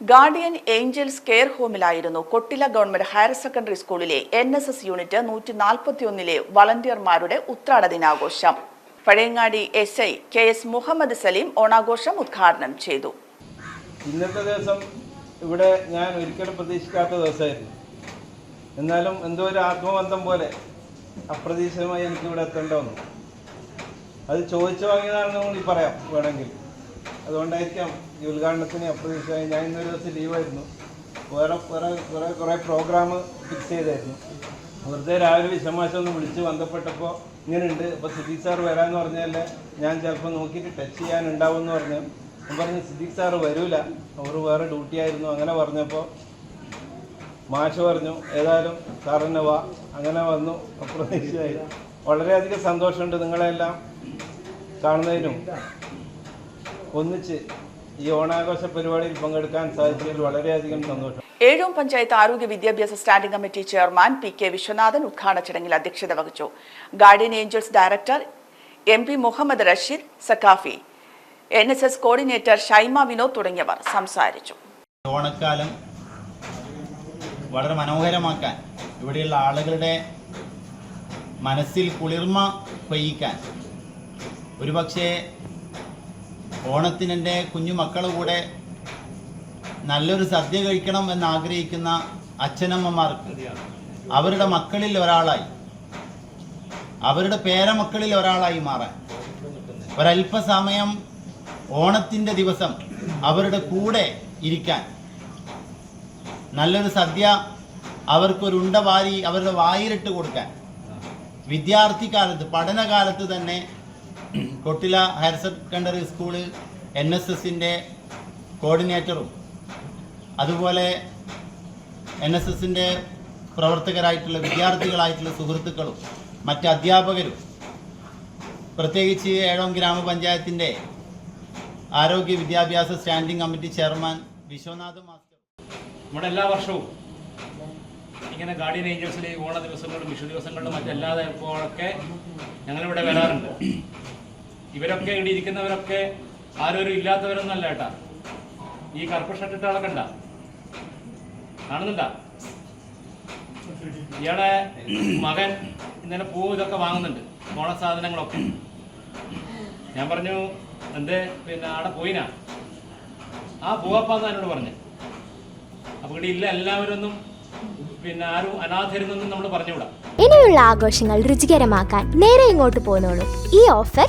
Guardian angels care ഹോമിലായിരുന്നു Kottila government higher secondary സ്കൂളിലെ N S S unit നൂറ്റി നാൽപ്പത്തിയൊന്നിലെ വളണ്ടിയർമാരുടെ ഉത്രാട ദിനാഘോഷം Pazhayangadi S I K S Muhammad Saleem ഓണാഘോഷം ഉദ്ഘാടനം ചെയ്തു. ഇന്നത്തെ ദിവസം ഇവിടെ ഞാൻ ഒരിക്കലും പ്രതീക്ഷിക്കാത്ത ദിവസമായിരുന്നു. എന്നാലും എന്തോ ഒരു ആത്മബന്ധം പോലെ അപ്രതീക്ഷിതമായി എനിക്ക് ഇവിടെ അത് ചോദിച്ചു വാങ്ങിയതാണെന്ന് കൂടി പറയാം വേണമെങ്കിൽ. അതുകൊണ്ടായിരിക്കാം ഈ ഉദ്ഘാടനത്തിന് അപ്രതീക്ഷ ഞാൻ ഇന്നൊരു ദിവസം ലീവായിരുന്നു വേറെ വേറെ കുറേ കുറേ പ്രോഗ്രാം ഫിക്സ് ചെയ്തായിരുന്നു. വെറുതെ രാവിലെ വിശമാശം ഒന്ന് വിളിച്ച് ബന്ധപ്പെട്ടപ്പോൾ ഇങ്ങനെയുണ്ട് അപ്പോൾ സിദ്ദീഖ് സാർ വരാമെന്ന് പറഞ്ഞാലേ ഞാൻ ചിലപ്പോൾ നോക്കിയിട്ട് ടച്ച് ചെയ്യാനുണ്ടാവും എന്ന് പറഞ്ഞു. ഞാൻ പറഞ്ഞു സിദ്ദീഖ് സാർ വരൂല. അവർ വേറെ ഡ്യൂട്ടി ആയിരുന്നു. അങ്ങനെ പറഞ്ഞപ്പോൾ മാഷ് പറഞ്ഞു ഏതായാലും സാറിനെ വാ. അങ്ങനെ വന്നു. അപ്രതീക്ഷിതമായി. വളരെയധികം സന്തോഷമുണ്ട് നിങ്ങളെല്ലാം കാണുന്നതിനും. ഒന്നിച്ച് ഈ ഓണാഘോഷ പരിപാടിയിൽ പങ്കെടുക്കാൻ സാധിച്ചതിൽ വളരെയധികം സന്തോഷം. ഏഴോം പഞ്ചായത്ത് ആരോഗ്യ വിദ്യാഭ്യാസ standing committee chairman P K Viswanathan ഉദ്ഘാടന ചടങ്ങിൽ അധ്യക്ഷത വഹിച്ചു. Guardian angels director M P Muhammad Rasheed Saqafi N S S coordinator Shaima Vinod തുടങ്ങിയവർ സംസാരിച്ചു. ഓണക്കാലം വളരെ മനോഹരമാക്കാൻ ഇവിടെയുള്ള ആളുകളുടെ മനസ്സിൽ കുളിർമ പെയ്യിക്കാൻ ഒരുപക്ഷെ ഓണത്തിനെന്റെ കുഞ്ഞു മക്കളുടെ കൂടെ നല്ലൊരു സദ്യ കഴിക്കണം എന്ന് ആഗ്രഹിക്കുന്ന അച്ഛനമ്മമാർക്ക് അവരുടെ മക്കളിൽ ഒരാളായി അവരുടെ പേരമക്കളിൽ ഒരാളായി മാറാൻ. ഒരല്പസമയം ഓണത്തിന്റെ ദിവസം അവരുടെ കൂടെ ഇരിക്കാൻ. നല്ലൊരു സദ്യ അവർക്കൊരുണ്ട വാരി അവരുടെ വായിലിട്ട് കൊടുക്കാൻ. വിദ്യാർത്ഥി കാലത്ത് പഠനകാലത്ത് തന്നെ Kottila higher secondary school N S എസിന്റെ കോർഡിനേറ്ററും അതുപോലെ എൻ എസ് എസിന്റെ പ്രവർത്തകരായിട്ടുള്ള വിദ്യാർത്ഥികളായിട്ടുള്ള സുഹൃത്തുക്കളും മറ്റ് അധ്യാപകരും പ്രത്യേകിച്ച് ഏഴോം ഗ്രാമപഞ്ചായത്തിന്റെ ആരോഗ്യ വിദ്യാഭ്യാസ standing committee chairman Viswanath master. നമ്മുടെ എല്ലാ വർഷവും ഇങ്ങനെ ഗാർഡിയൻ ഏഞ്ചൽസിലെ ഓണ ദിവസങ്ങളിലും വിഷു ദിവസങ്ങളിലും മറ്റെല്ലാ ദിവസങ്ങളൊക്കെ ഞങ്ങളിവിടെ വരാറുണ്ട്. ഇവരൊക്കെ ഇവിടെ ഇരിക്കുന്നവരൊക്കെ ആരോരും ഇല്ലാത്തവരൊന്നല്ല ഏട്ടാ. ഈ കറുപ്പ് ഷർട്ട് ഇട്ട ആളൊക്കെ കാണുന്നുണ്ടാ? ഇയാളെ മകൻ ഇന്നലെ പൂ ഇതൊക്കെ വാങ്ങുന്നുണ്ട്. മോള സാധനങ്ങളൊക്കെ. ഞാൻ പറഞ്ഞു എന്തേ? പിന്നെ ആടെ പോയിനാ? ആ പൂവപ്പാന്ന് എന്നോട് പറഞ്ഞു. അപ്പൊ ഇവിടെ ഇല്ല എല്ലാവരൊന്നും പിന്നെ ആരും അനാഥരുന്നൊന്നും നമ്മൾ പറഞ്ഞുകൂടാ. ഇനിയുള്ള ആഘോഷങ്ങൾ രുചികരമാക്കാൻ നേരെ ഇങ്ങോട്ട് പോന്നോളൂ. ഈ ഓഫർ